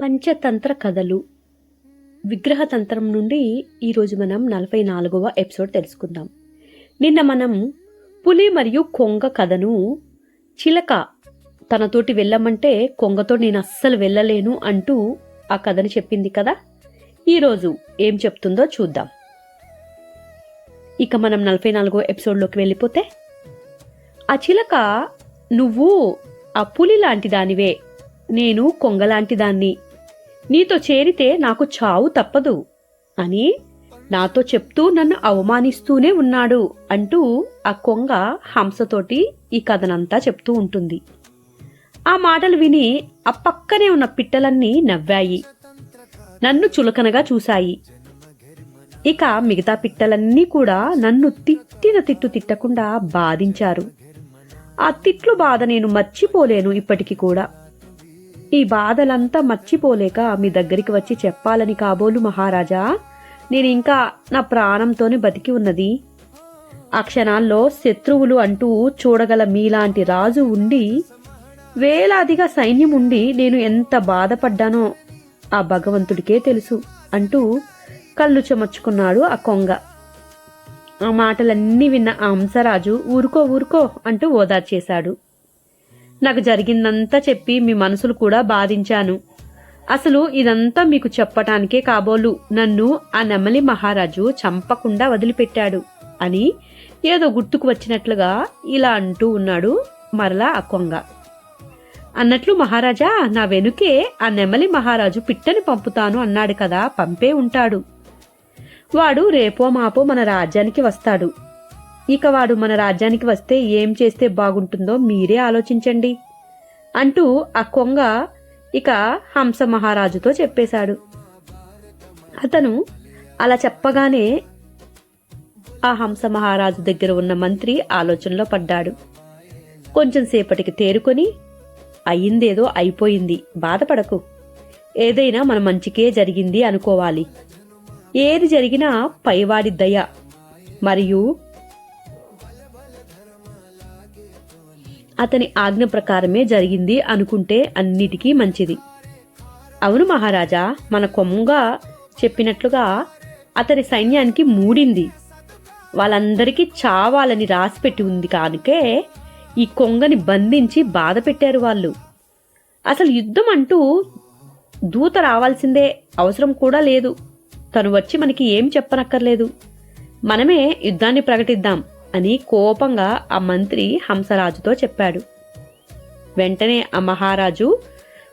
పంచతంత్ర కథలు. విగ్రహతంత్రం నుండి ఈరోజు మనం నలభై నాలుగవ ఎపిసోడ్ తెలుసుకుందాం. నిన్న మనం పులి మరియు కొంగ కథను చిలక తనతోటి వెళ్ళమంటే కొంగతో నేను అస్సలు వెళ్ళలేను అంటూ ఆ కథని చెప్పింది కదా? ఈరోజు ఏం చెప్తుందో చూద్దాం. ఇక మనం నలభై నాలుగో ఎపిసోడ్లోకి వెళ్ళిపోతే ఆ చిలక నువ్వు ఆ పులి లాంటి దానివే నేను కొంగలాంటి దాన్ని నీతో చేరితే నాకు చావు తప్పదు. అని నాతో చెప్తూ నన్ను అవమానిస్తూనే ఉన్నాడు అంటూ ఆ కొంగ హంసతోటి ఈ కథనంతా చెప్తూ ఉంటుంది. ఆ మాటలు విని ఆ పక్కనే ఉన్న పిట్టలన్నీ నవ్వాయి. నన్ను చులకనగా చూశాయి. ఇక మిగతా పిట్టలన్నీ కూడా నన్ను తిట్టిన తిట్టు తిట్టకుండా బాధించారు. ఆ తిట్లు బాధ నేను మర్చిపోలేను ఇప్పటికీ కూడా. ఈ బాధలంతా మర్చిపోలేక మీ దగ్గరికి వచ్చి చెప్పాలని కాబోలు మహారాజా. నేను ఇంకా నా ప్రాణంతోనే బతికి ఉన్నది. ఆ క్షణాల్లో శత్రువులు అంటూ చూడగల మీలాంటి రాజు ఉండి వేలాదిగా సైన్యం ఉండి నేను ఎంత బాధపడ్డానో ఆ భగవంతుడికే తెలుసు అంటూ కళ్ళు చెమర్చుకున్నాడు ఆ కొంగ. ఆ మాటలన్నీ విన్న ఆ హంసరాజు ఊరుకో ఊరుకో అంటూ ఓదార్చేశాడు. నాకు జరిగిందంతా చెప్పి మీ మనసులు కూడా బాధించాను. అసలు ఇదంతా మీకు చెప్పటానికే కాబోలు. నన్ను ఆ నెమలి మహారాజు చంపకుండా వదిలిపెట్టాడు అని ఏదో గుర్తుకు వచ్చినట్లుగా ఇలా అంటూ ఉన్నాడు మరలా ఆ కొంగ. అన్నట్లు మహారాజా నా వెనుకే ఆ నెమలి మహారాజు పిట్టని పంపుతాను అన్నాడు కదా పంపే ఉంటాడు. వాడు రేపో మాపో మన రాజ్యానికి వస్తాడు. ఇక వాడు మన రాజ్యానికి వస్తే ఏం చేస్తే బాగుంటుందో మీరే ఆలోచించండి అంటూ ఆ కొంగ ఇక హంస మహారాజుతో చెప్పేశాడు. అతను అలా చెప్పగానే ఆ హంస మహారాజు దగ్గర ఉన్న మంత్రి ఆలోచనలో పడ్డాడు. కొంచెం సేపటికి తేరుకొని అయ్యిందేదో అయిపోయింది బాధపడకు. ఏదైనా మన మంచికే జరిగింది అనుకోవాలి. ఏది జరిగినా పైవాడి దయ మరియు అతని ఆజ్ఞ ప్రకారమే జరిగింది అనుకుంటే అన్నిటికీ మంచిది. అవును మహారాజా మన కొమ్ముగా చెప్పినట్లుగా అతని సైన్యానికి మూడింది. వాళ్ళందరికీ చావాలని రాసిపెట్టి ఉంది కానుకే ఈ కొంగని బంధించి బాధ పెట్టారు వాళ్ళు. అసలు యుద్ధం అంటూ దూత రావాల్సిందే అవసరం కూడా లేదు. తను వచ్చి మనకి ఏం చెప్పనక్కర్లేదు. మనమే యుద్ధాన్ని ప్రకటిద్దాం. అని కోపంగా ఆ మంత్రి హంసరాజుతో చెప్పాడు. వెంటనే ఆ మహారాజు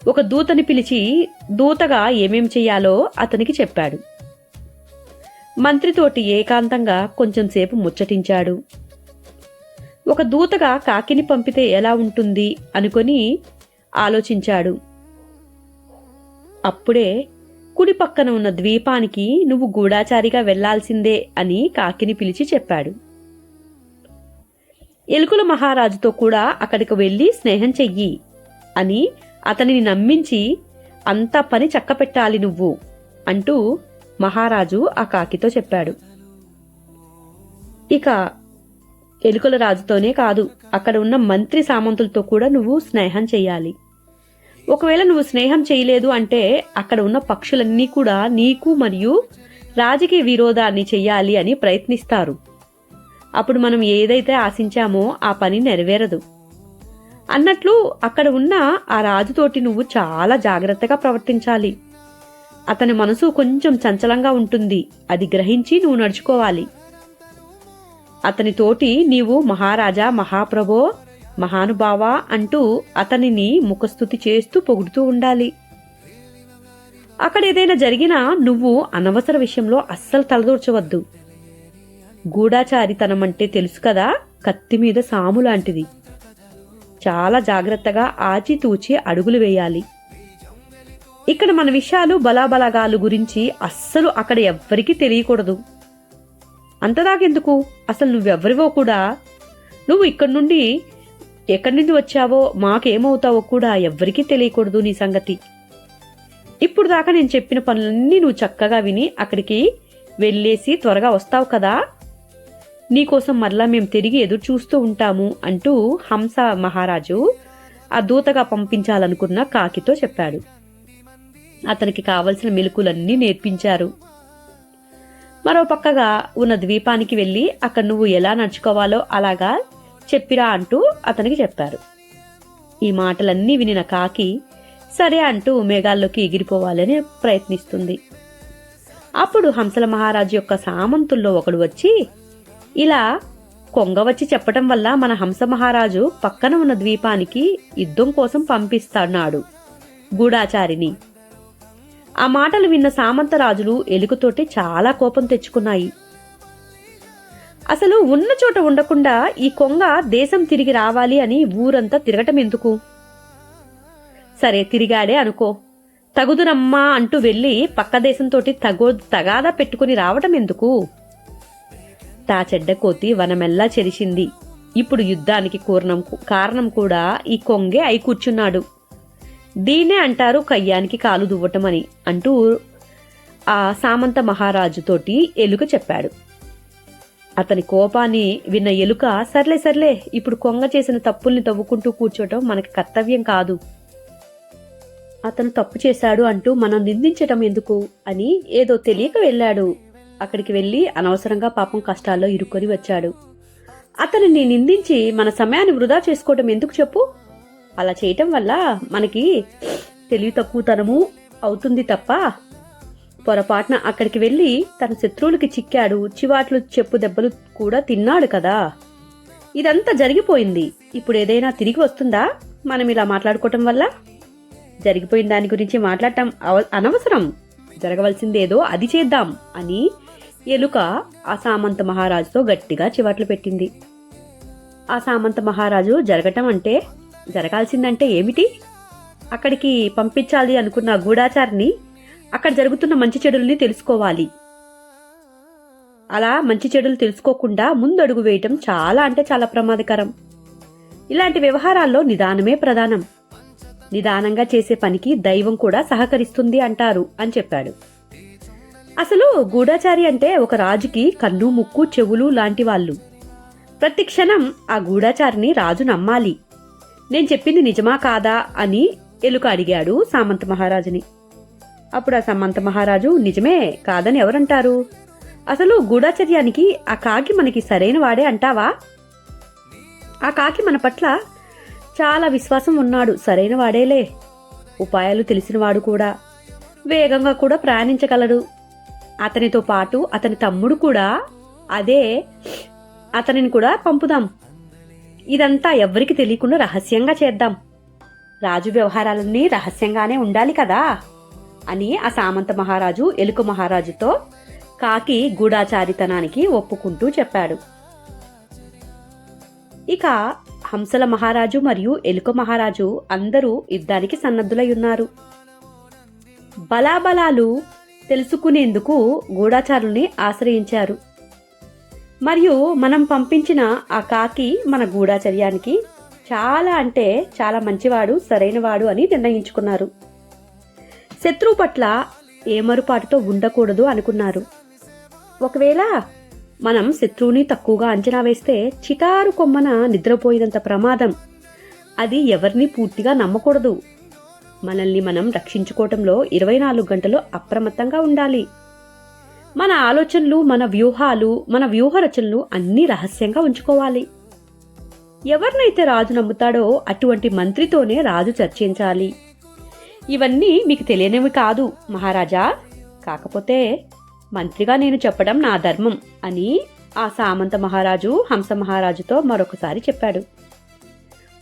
ఒక దూతని పిలిచి దూతగా ఏమేం చెయ్యాలో అతనికి చెప్పాడు. మంత్రితోటి ఏకాంతంగా కొంచెంసేపు ముచ్చటించాడు. ఒక దూతగా కాకిని పంపితే ఎలా ఉంటుంది అనుకొని ఆలోచించాడు. అప్పుడే కుడి పక్కన ఉన్న ద్వీపానికి నువ్వు గూఢాచారిగా వెళ్ళాల్సిందే అని కాకిని పిలిచి చెప్పాడు. ఎలుకల మహారాజుతో కూడా అక్కడికి వెళ్ళి స్నేహం చెయ్యి అని అతనిని నమ్మించి అంతా పని చక్కపెట్టాలి నువ్వు అంటూ మహారాజు ఆ కాకితో చెప్పాడు. ఇక ఎలుకల రాజుతోనే కాదు అక్కడ ఉన్న మంత్రి సామంతులతో కూడా నువ్వు స్నేహం చెయ్యాలి. ఒకవేళ నువ్వు స్నేహం చేయలేదు అంటే అక్కడ ఉన్న పక్షులన్నీ కూడా నీకు మరియు రాజకీయ విరోధాన్ని చెయ్యాలి అని ప్రయత్నిస్తారు. అప్పుడు మనం ఏదైతే ఆశించామో ఆ పని నెరవేరదు. అన్నట్లు అక్కడ ఉన్న ఆ రాజుతోటి నువ్వు చాలా జాగ్రత్తగా ప్రవర్తించాలి. అతని మనసు కొంచెం చంచలంగా ఉంటుంది. అది గ్రహించి నువ్వు నడుచుకోవాలి. అతని తోటి నీవు మహారాజా మహాప్రభో మహానుభావ అంటూ అతనిని ముఖస్థుతి చేస్తూ పొగుడుతూ ఉండాలి. అక్కడ ఏదైనా జరిగినా నువ్వు అనవసర విషయంలో అస్సలు తలదూర్చవద్దు. గూఢాచారితనం అంటే తెలుసు కదా కత్తి మీద సాము లాంటిది. చాలా జాగ్రత్తగా ఆచితూచి అడుగులు వేయాలి. ఇక్కడ మన విషయాలు బలాబలగాలు గురించి అస్సలు అక్కడ ఎవ్వరికీ తెలియకూడదు. అంతదాకెందుకు? అసలు నువ్వెవ్వరివో కూడా? నువ్వు ఇక్కడి నుండి ఎక్కడి నుండి వచ్చావో మాకేమవుతావో కూడా ఎవ్వరికీ తెలియకూడదు నీ సంగతి. ఇప్పుడు దాకా నేను చెప్పిన పనులన్నీ నువ్వు చక్కగా విని అక్కడికి వెళ్ళేసి త్వరగా వస్తావు కదా? నీకోసం మరలా మేము తిరిగి ఎదురు చూస్తూ ఉంటాము అంటూ హంస మహారాజు ఆ దూతగా పంపించాలనుకున్న కాకితో చెప్పాడు. అతనికి కావలసిన మెలకులన్నీ నేర్పించారు. మరో పక్కగా ఉన్న ద్వీపానికి వెళ్ళి అక్కడ నువ్వు ఎలా నడుచుకోవాలో అలాగా చెప్పిరా అంటూ అతనికి చెప్పారు. ఈ మాటలన్నీ వినిన కాకి సరే అంటూ మేఘాల్లోకి ఎగిరిపోవాలని ప్రయత్నిస్తుంది. అప్పుడు హంసల మహారాజు యొక్క సామంతుల్లో ఒకడు వచ్చి ఇలా కొంగ వచ్చి చెప్పటం వల్ల మన హంస మహారాజు పక్కన ఉన్న ద్వీపానికి యుద్ధం కోసం పంపిస్తున్నాడు గూఢాచారిని ఆ మాటలు విన్న సామంతరాజులు ఎలుకతోటి చాలా కోపం తెచ్చుకున్నాయి. అసలు ఉన్న చోట ఉండకుండా ఈ కొంగ దేశం తిరిగి రావాలి అని ఊరంతా తిరగటం ఎందుకు? సరే తిరిగాడే అనుకో. తగుదురమ్మా అంటూ వెళ్ళి పక్క దేశంతోటి తగో తగాదా పెట్టుకుని రావటం ఎందుకు? తా చెడ్డ కోతి వనమెల్లా చెరిచింది ఇప్పుడు యుద్ధానికి కూర్ణం కారణం కూడా ఈ కొంగే అయి కూర్చున్నాడు. దీన్నే అంటారు కయ్యానికి కాలు దువ్వటమని అంటూ ఆ సామంత మహారాజుతోటి ఎలుక చెప్పాడు. అతని కోపాన్ని విన్న ఎలుక సర్లే సర్లే ఇప్పుడు కొంగ చేసిన తప్పుల్ని తవ్వుకుంటూ కూర్చోటం మనకి కర్తవ్యం కాదు. అతను తప్పు చేశాడు అంటూ మనం నిందించటం ఎందుకు అని ఏదో తెలియక వెళ్ళాడు. అక్కడికి వెళ్ళి అనవసరంగా పాపం కష్టాల్లో ఇరుక్కొని వచ్చాడు. అతనిని నిందించి మన సమయాన్ని వృధా చేసుకోవటం ఎందుకు చెప్పు? అలా చేయటం వల్ల మనకి తెలివి తక్కువతనము అవుతుంది తప్ప పొరపాటున అక్కడికి వెళ్ళి తన శత్రువులకి చిక్కాడు చివాట్లు చెప్పు దెబ్బలు కూడా తిన్నాడు కదా. ఇదంతా జరిగిపోయింది. ఇప్పుడు ఏదైనా తిరిగి వస్తుందా? మనం ఇలా మాట్లాడుకోవటం వల్ల? జరిగిపోయిన దాని గురించి మాట్లాడటం అవ- అనవసరం. జరగవలసిందేదో అది చేద్దాం అని ఎలుక ఆ సామంత మహారాజుతో గట్టిగా చివాట్లు పెట్టింది. ఆ సామంత మహారాజు జరగటం అంటే జరగాల్సిందంటే ఏమిటి? అక్కడికి పంపించాలి అనుకున్న గూఢాచారిని అక్కడ జరుగుతున్న మంచి చెడుల్ని తెలుసుకోవాలి. అలా మంచి చెడులు తెలుసుకోకుండా ముందడుగు వేయటం చాలా అంటే చాలా ప్రమాదకరం. ఇలాంటి వ్యవహారాల్లో నిదానమే ప్రధానం. నిదానంగా చేసే పనికి దైవం కూడా సహకరిస్తుంది అంటారు అని చెప్పాడు. అసలు గూఢాచారి అంటే ఒక రాజుకి కన్ను ముక్కు చెవులు లాంటి వాళ్ళు. ప్రతి క్షణం ఆ గూఢాచారిని రాజు నమ్మాలి. నేను చెప్పింది నిజమా కాదా అని ఎలుక అడిగాడు సామంత మహారాజుని. అప్పుడు ఆ సామంత మహారాజు నిజమే కాదని ఎవరంటారు? అసలు గూఢాచర్యానికి ఆ కాకి మనకి సరైన వాడే అంటావా? ఆ కాకి మన పట్ల చాలా విశ్వాసం ఉన్నాడు సరైన వాడేలే. ఉపాయాలు తెలిసినవాడు కూడా. వేగంగా కూడా ప్రయాణించగలడు. అతనితో పాటు అతని తమ్ముడు కూడా అదే అతనిని కూడా పంపుదాం. ఇదంతా ఎవ్వరికి తెలియకుండా రహస్యంగా చేద్దాం. రాజు వ్యవహారాలన్నీ రహస్యంగానే ఉండాలి కదా? అని ఆ సామంత మహారాజు ఎలుక మహారాజుతో కాకి గూఢాచారితనానికి ఒప్పుకుంటూ చెప్పాడు. ఇక హంసల మహారాజు మరియు ఎలుక మహారాజు అందరూ యుద్ధానికి సన్నద్ధులై ఉన్నారు. బలాబలాలు తెలుసుకునేందుకు గూఢాచారుల్ని ఆశ్రయించారు. మరియు మనం పంపించిన ఆ కాకి మన గూఢాచర్యానికి చాలా అంటే చాలా మంచివాడు సరైనవాడు అని నిర్ణయించుకున్నారు. శత్రువు పట్ల ఏమరుపాటుతో ఉండకూడదు అనుకున్నారు. ఒకవేళ మనం శత్రువుని తక్కువగా అంచనా వేస్తే చిటారు కొమ్మన నిద్రపోయినంత ప్రమాదం. అది ఎవరిని పూర్తిగా నమ్మకూడదు. మనల్ని మనం రక్షించుకోవటంలో ఇరవై నాలుగు గంటలు అప్రమత్తంగా ఉండాలి. మన ఆలోచనలు మన వ్యూహాలు మన వ్యూహ రచనలు అన్నీ రహస్యంగా ఉంచుకోవాలి. ఎవరినైతే రాజు నమ్ముతాడో అటువంటి మంత్రితోనే రాజు చర్చించాలి. ఇవన్నీ మీకు తెలియనివి కాదు మహారాజా. కాకపోతే మంత్రిగా నేను చెప్పడం నా ధర్మం అని ఆ సామంత మహారాజు హంస మహారాజుతో మరొకసారి చెప్పాడు.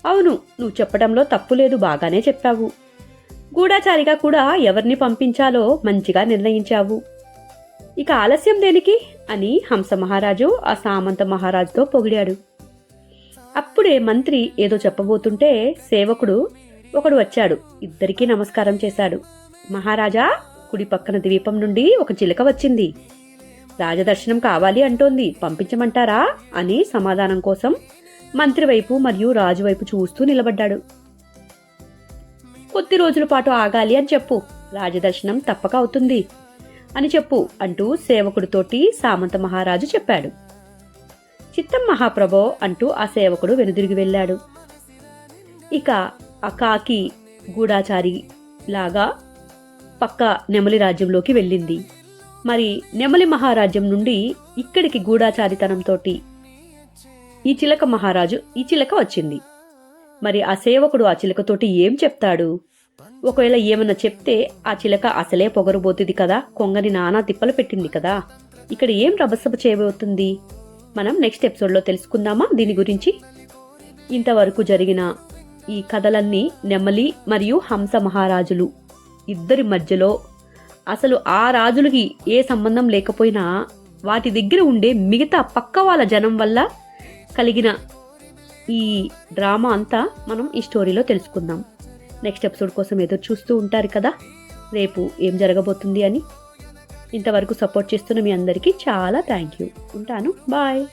అవును నువ్వు చెప్పడంలో తప్పు లేదు బాగానే చెప్పావు. గూఢాచారిగా కూడా ఎవరిని పంపించాలో మంచిగా నిర్ణయించావు. ఇక ఆలస్యం దేనికి? అని హంస మహారాజు ఆ సామంత మహారాజుతో పొగిడాడు. అప్పుడే మంత్రి ఏదో చెప్పబోతుంటే సేవకుడు ఒకడు వచ్చాడు. ఇద్దరికీ నమస్కారం చేశాడు. మహారాజా కుడి పక్కన ద్వీపం నుండి ఒక చిలక వచ్చింది. రాజదర్శనం కావాలి అంటోంది. పంపించమంటారా? అని సమాధానం కోసం మంత్రి వైపు మరియు రాజు వైపు చూస్తూ నిలబడ్డాడు. కొద్ది రోజుల పాటు ఆగాలి అని చెప్పు. రాజదర్శనం తప్పక అవుతుంది. అని చెప్పు అంటూ సేవకుడితోటి సామంత మహారాజు చెప్పాడు. చిత్తం మహాప్రభో అంటూ ఆ సేవకుడు వెనుదిరిగి వెళ్ళాడు. ఇక ఆ కాకి గూఢాచారి లాగా పక్క నెమలి రాజ్యంలోకి వెళ్ళింది. మరి నెమలి మహారాజ్యం నుండి ఇక్కడికి గూఢాచారితనంతో ఈ చిలక మహారాజు ఈ చిలక వచ్చింది. మరి ఆ సేవకుడు ఆ చిలకతోటి ఏం చెప్తాడు? ఒకవేళ ఏమన్నా చెప్తే ఆ చిలక అసలే పొగరబోతుంది కదా కొంగని నానా తిప్పలు పెట్టింది కదా. ఇక్కడ ఏం రభసభ చేయబోతుంది మనం నెక్స్ట్ ఎపిసోడ్లో తెలుసుకుందామా దీని గురించి? ఇంతవరకు జరిగిన ఈ కథలన్నీ నెమలి మరియు హంస మహారాజులు ఇద్దరి మధ్యలో అసలు ఆ రాజులకి ఏ సంబంధం లేకపోయినా వాటి దగ్గర ఉండే మిగతా పక్క వాళ్ళ జనం వల్ల కలిగిన ఈ డ్రామా అంతా మనం ఈ స్టోరీలో తెలుసుకుందాం. నెక్స్ట్ ఎపిసోడ్ కోసం ఎదురు చూస్తూ ఉంటారు కదా? రేపు ఏం జరగబోతుంది అని. ఇంతవరకు సపోర్ట్ చేస్తున్న మీ అందరికీ చాలా థ్యాంక్ యూ. ఉంటాను. బాయ్.